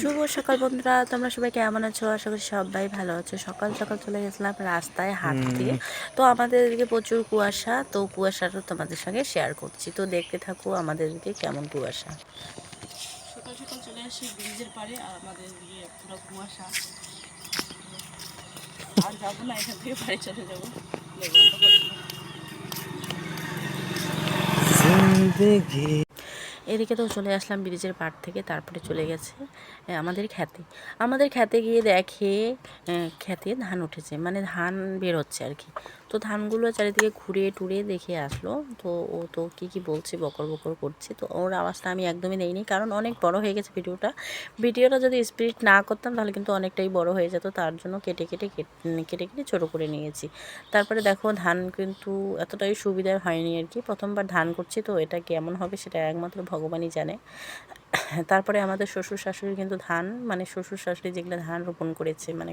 শুভ সকাল বন্ধুরা তোমরা সবাই কেমন আছো? আশা করি সবাই ভালো আছো। সকাল সকাল চলে গেছিলাম রাস্তায় হাঁটতে। তো আমাদের এদিকে প্রচুর কুয়াশা তো কুয়াশাটা তোমাদের সঙ্গে শেয়ার করছি। তো দেখতে থাকো আমাদের এদিকে কেমন কুয়াশা। সকাল সকাল চলে আসি ব্রিজের পাড়ে আর আমাদের এদিকে পুরো কুয়াশা। আর যাব না এখান থেকে বাড়ি চলে যাব। লেগে এদিকে তো চলে আসলাম ব্রিজের পাড় থেকে, তারপরে চলে গেছে আমাদের খ্যাতে। আমাদের খ্যাতে গিয়ে দেখে খ্যাতে ধান উঠেছে মানে ধান বের হচ্ছে আর কি। তো ধানগুলো চারিদিকে ঘুরে টুরে দেখে আসলো। তো ও তো কী কী বলছে বকর বকর করছে। তো ওর আওয়াজটা আমি একদমই নেইনি, কারণ অনেক বড় হয়ে গেছে ভিডিওটা। ভিডিওটা যদি স্পিড না করতাম, তাহলে কিন্তু অনেকটাই বড় হয়ে যেত। তার জন্য কেটে কেটে কেটে কেটে ছোটো করে নিয়েছি। তারপরে দেখো, ধান কিন্তু এতটাই সুবিধার হয়নি আর কি। প্রথমবার ধান করছি, তো এটা কেমন হবে সেটা একমাত্র ভগবানই জানে। তারপরে আমাদের শ্বশুর শাশুড়ি কিন্তু ধান মানে শ্বশুর শাশুড়ি যেগুলো ধান রোপণ করেছে মানে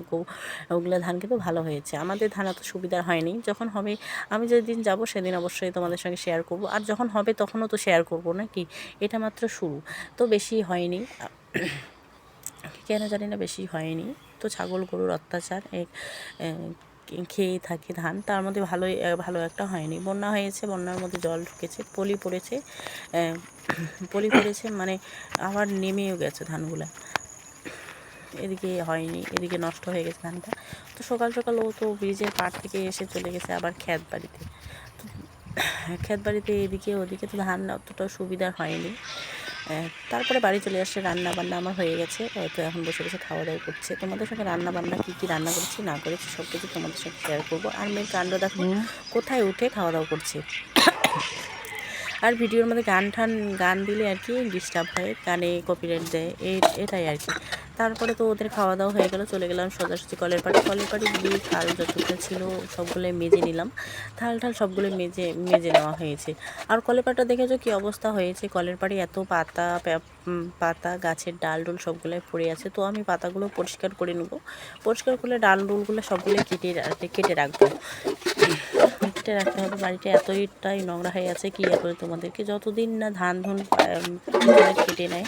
ওগুলো ধান কিন্তু ভালো হয়েছে। আমাদের ধান এত সুবিধা হয়নি। যখন হবে, আমি যেদিন যাব সেদিন অবশ্যই তোমাদের সঙ্গে শেয়ার করব। আর যখন হবে তখনও তো শেয়ার করব নাকি? এটা মাত্র শুরু। তো বেশি হয়নি। কেন জানি না, বেশি হয়নি। তো ছাগল গরুর অত্যাচার খেয়ে থাকে ধান। তার মধ্যে ভালোই ভালো একটা হয়নি। বন্যা হয়েছে, বন্যার মধ্যে জল ঢুকেছে, পলি পড়েছে পলি পড়েছে মানে আবার নেমেও গেছে ধানগুলা। এদিকে হয়নি, এদিকে নষ্ট হয়ে গেছে ধানটা। তো সকাল সকাল ও তো ব্রিজের পাড় থেকে এসে চলে গেছে আবার ক্ষেত বাড়িতে। তো, ক্ষেত বাড়িতে এদিকে ওদিকে তো ধান অতটা সুবিধা হয়নি। তারপরে বাড়ি চলে আসছে রান্না বান্না আমার হয়ে গেছে। হয়তো এখন বসে বসে খাওয়া দাওয়া করছে। তোমাদের সঙ্গে রান্না বান্না কী কী রান্না করেছি না করেছি সব কিছু তোমাদের সঙ্গে শেয়ার করব। আর মেয়ের কাণ্ড দেখো কোথায় উঠে খাওয়া দাওয়া করছে। আর ভিডিওর মধ্যে গান ঠান গান দিলে আর কি ডিস্টার্ব হয় গানে কপিরাইট দেয় এই এটাই আর কি। তারপরে তো ওদের খাওয়া দাওয়া হয়ে গেল, চলে গেলাম সোজাসুজি কলের পাড়ে। কলের পাড়ে গিয়ে থাল যতটা ছিল সবগুলো মেজে নিলাম। থাল ঠাল সবগুলো মেজে মেজে নেওয়া হয়েছে। আর কলের পাড়টা দেখেছ কি অবস্থা হয়েছে? কলের পাড়ে এত পাতা পাতা, গাছের ডাল ডুল সবগুলোই পড়ে আছে। তো আমি পাতাগুলো পরিষ্কার করে নেব। পরিষ্কার করলে ডাল ডুলগুলো সবগুলো কেটে কেটে রাখব। কেটে রাখতে হবে। বাড়িটা এতটাই নোংরা হয়ে আছে কি করে তোমাদেরকে? যতদিন না ধান ধুন কেটে নেয়,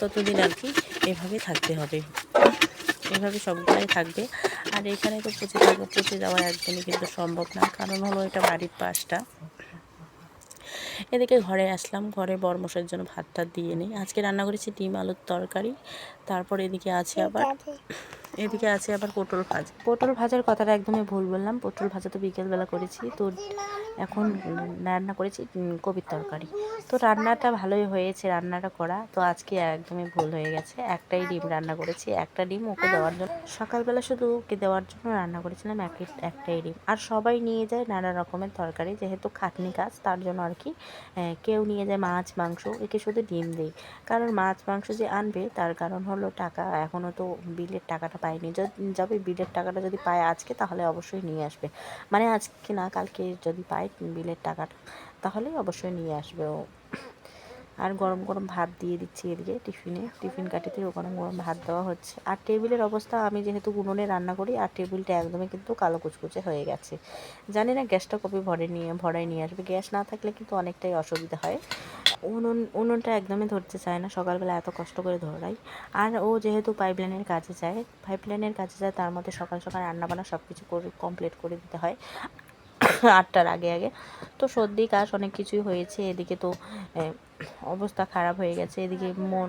ততদিন আর কি এভাবে থাকতে হবে। এভাবে সবগুলাই থাকবে। আর এখানে তো পচে থাকবে পচে যাওয়া একদমই কিন্তু সম্ভব না। কারণ হলো এটা বাড়ির পাশটা। এদিকে ঘরে আসলাম। ঘরে বরমশের জন্য ভাতটা দিয়ে নিই। আজকে রান্না করেছি ডিম, আলুর তরকারি। তারপর এদিকে আছে আবার। এদিকে আছে আবার পটল ভাজা। পটল ভাজার কথাটা একদমই ভুল বললাম। পটল ভাজা তো বিকেলবেলা করেছি। তো এখন রান্না করেছি কবির তরকারি। তো রান্নাটা ভালোই হয়েছে, রান্নাটা করা। তো আজকে একদমই ভুল হয়ে গেছে। একটাই ডিম রান্না করেছি, একটা ডিম ওকে দেওয়ার জন্য। সকালবেলা শুধু ওকে দেওয়ার জন্য রান্না করেছিলাম, এক, একটাই ডিম। আর সবাই নিয়ে যায় নানা রকমের তরকারি, যেহেতু খাটনি কাজ, তার জন্য আর কি কেউ নিয়ে যায় মাছ, মাংস, একে শুধু ডিম দেই। কারণ মাছ, মাংস যে আনবে, তার কারণ হলো টাকা। এখনও তো বিলের টাকাটা পায়নি। যবে বিলের টাকাটা যদি পায় আজকে, তাহলে অবশ্যই নিয়ে আসবে। মানে আজকে না, কালকে যদি পায় বিলের টাকাটা, তাহলে অবশ্যই নিয়ে আসবে ও। আর গরম গরম ভাত দিয়ে দিচ্ছি এদিকে টিফিনে। টিফিন কাটিতে গরম গরম ভাত দেওয়া হচ্ছে। আর টেবিলের অবস্থা, আমি যেহেতু উনুনে রান্না করি, আর টেবিলটা একদমই কিন্তু কালো কুচকুচে হয়ে গেছে। জানি না গ্যাসটা কবে ভরে নিয়ে ভরাই নিয়ে আসবে। গ্যাস না থাকলে কিন্তু অনেকটাই অসুবিধা হয়। উনুন, উনুনটা একদমই ধরতে চায় না, সকালবেলা এত কষ্ট করে ধরাই আর ও যেহেতু পাইপলাইনের কাজে যায় পাইপলাইনের কাজে যায়, তার মধ্যে সকাল সকাল রান্নাবান্না সব কিছু করে কমপ্লিট করে দিতে হয়। আটটার আগে আগে। তো সর্দি, কাশ অনেক কিছুই হয়েছে। এদিকে তো অবস্থা খারাপ হয়ে গেছে। এদিকে মন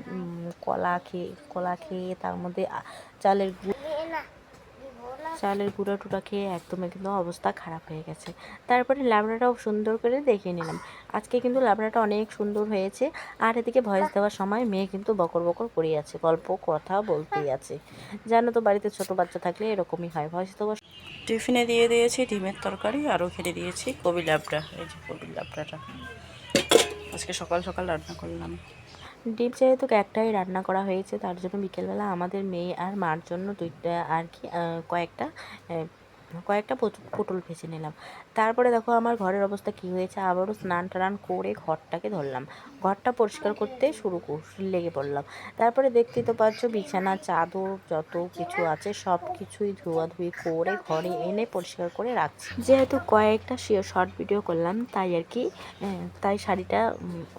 কলা খেয়ে কলা খেয়ে তার মধ্যে চালের চালের গুঁড়া টুটা খেয়ে একদমই কিন্তু অবস্থা খারাপ হয়ে গেছে। তারপরে ল্যাবড়াটাও সুন্দর করে দেখে নিলাম। আজকে কিন্তু ল্যাবড়াটা অনেক সুন্দর হয়েছে। আর এদিকে ভয়েস দেওয়ার সময় মেয়ে কিন্তু বকর বকর করে আছে। গল্প, কথা বলতেই আছে। জানো তো বাড়িতে ছোট বাচ্চা থাকলে এরকমই হয়। ভয়েস দেওয়ার টিফিনে দিয়ে দিয়েছি ডিমের তরকারি, আরও খেতে দিয়েছি কবি লাবড়া, এই যে কবি লাবড়াটা। আজকে সকাল সকাল রান্না করলাম। ডিম যেহেতু একটাই রান্না করা হয়েছে, তার জন্য বিকেলবেলা আমাদের মেয়ে আর মার জন্য দুইটা আর কি কয়েকটা কয়েকটা পট- পটল ভেজে নিলাম। তারপরে দেখো আমার ঘরের অবস্থা কী হয়েছে? আবারও স্নান টান করে ঘরটাকে ধরলাম। ঘরটা পরিষ্কার করতে শুরু লেগে পড়লাম। তারপরে দেখতেই তো পাচ্ছ বিছানা, চাদর যত কিছু আছে সব কিছুই ধোয়াধুয়ি করে ঘরে এনে পরিষ্কার করে রাখছি। যেহেতু কয়েকটা শর্ট ভিডিও করলাম, তাই আর কি তাই শাড়িটা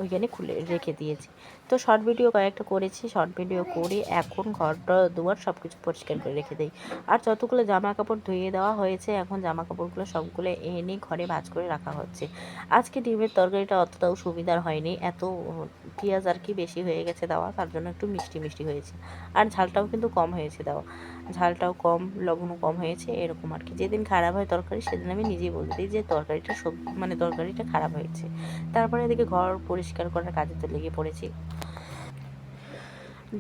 ওইখানে খুলে রেখে দিয়েছি। তো শর্ট ভিডিও কয়েকটা করেছি শর্ট ভিডিও করে এখন ঘরটা দুয়ার সব কিছু পরিষ্কার করে রেখে দিই। আর যতগুলো জামা কাপড় ধুয়ে দেওয়া হয়েছে, এখন জামা কাপড়গুলো সবগুলো এনে ঘরে ভাঁজ করে রাখা হচ্ছে। আজকে ডিমের তরকারিটা অতটাও সুবিধার হয়নি। এত, পেঁয়াজ আর কি বেশি হয়ে গেছে দেওয়া, তার জন্য একটু মিষ্টি মিষ্টি হয়েছে। আর ঝালটাও কিন্তু কম হয়েছে দেওয়া। ঝালটাও কম, লবণও কম হয়েছে, এরকম আর কি। যেদিন খারাপ হয় তরকারি, সেদিন আমি নিজেই বলে দিই যে তরকারিটা সব মানে তরকারিটা খারাপ হয়েছে। তারপরে এদিকে ঘর পরিষ্কার করার কাজে তো লেগে পড়েছি।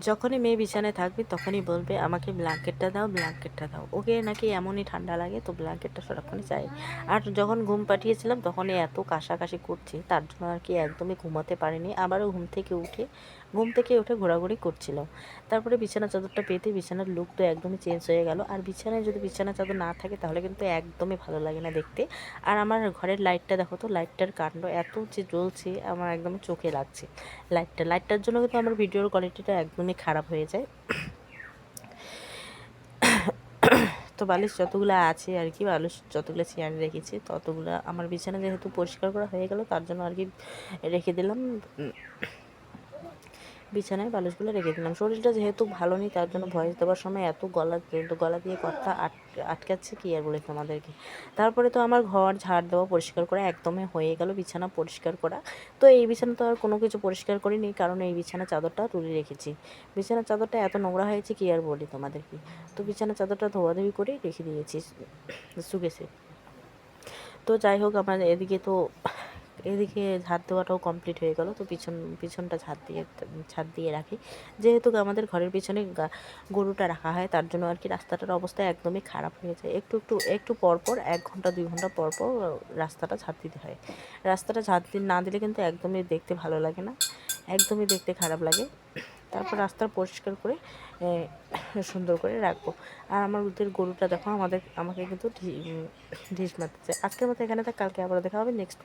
যখনই মেয়ে বিছানায় থাকবে, তখনই বলবে, আমাকে ব্ল্যাঙ্কেটটা দাও ব্ল্যাঙ্কেটটা দাও। ওকে নাকি এমনই ঠান্ডা লাগে, তো ব্ল্যাঙ্কেটটা সরক্ষণে চাই। আর যখন ঘুম পাঠিয়েছিলাম, তখনই এত কাশাকাশি করছে, তার জন্য আর কি একদমই ঘুমাতে পারিনি। আবারও ঘুম থেকে উঠে ঘুম থেকে উঠে ঘোরাঘুরি করছিল। তারপরে বিছানা চাদরটা পেতে বিছানার লুক তো একদমই চেঞ্জ হয়ে গেল। আর বিছানায় যদি বিছানা চাদর না থাকে, তাহলে কিন্তু একদমই ভালো লাগে না দেখতে। আর আমার ঘরের লাইটটা দেখো তো লাইটটার কাণ্ড এত যে জ্বলছে, আমার একদমই চোখে লাগছে লাইটটা লাইটটার জন্য কিন্তু আমার ভিডিওর কোয়ালিটিটা একদমই খারাপ হয়ে যায়। তো বালিশ যতগুলো আছে আর কি, বালিশ যতগুলো চেয়ারে রেখেছি, ততগুলো আমার বিছানা যেহেতু পরিষ্কার করা হয়ে গেল, তার জন্য আর কি রেখে দিলাম। বিছানায় বালিশগুলো রেখে দিলাম। শরীরটা যেহেতু ভালো নেই, তার জন্য ভয়েস দেওয়ার সময় এত গলা গলা দিয়ে কথা আট, আটকাচ্ছে কি আর বলে তোমাদেরকে? তারপরে তো আমার ঘর ঝাড় দেওয়া পরিষ্কার করা একদমই হয়ে গেল, বিছানা পরিষ্কার করা। তো এই বিছানা তো আর কোনো কিছু পরিষ্কার করিনি, কারণ এই বিছানা চাদরটা তুলে রেখেছি। বিছানা চাদরটা এত নোংরা হয়েছে কি আর বলি তোমাদেরকে? তো বিছানা চাদরটা ধোয়াধুয়ি করে রেখে দিয়েছি শুকেছে তো যাই হোক, আমার এদিকে তো এদিকে ঝাড় দেওয়াটাও কমপ্লিট হয়ে গেল। তো পিছন, পিছনটা ঝাড় দিয়ে ছাদ দিয়ে রাখি। যেহেতু আমাদের ঘরের পিছনে গরুটা রাখা হয়, তার জন্য আর কি রাস্তাটার অবস্থা একদমই খারাপ হয়ে যায় একটু একটু একটু পর পর, এক ঘণ্টা, দুই ঘণ্টা পর পর রাস্তাটা ঝাড় দিতে হয়। রাস্তাটা দিয়ে না দিলে কিন্তু একদমই দেখতে ভালো লাগে না। একদমই দেখতে খারাপ লাগে। তারপর রাস্তা পরিষ্কার করে সুন্দর করে রাখব। আর আমার ওদের গরুটা দেখো, আমাদের, আমাকে কিন্তু ঢিস মারতেছে। আজকের মতো এখানে থাক, কালকে আবার দেখা হবে। নেক্সট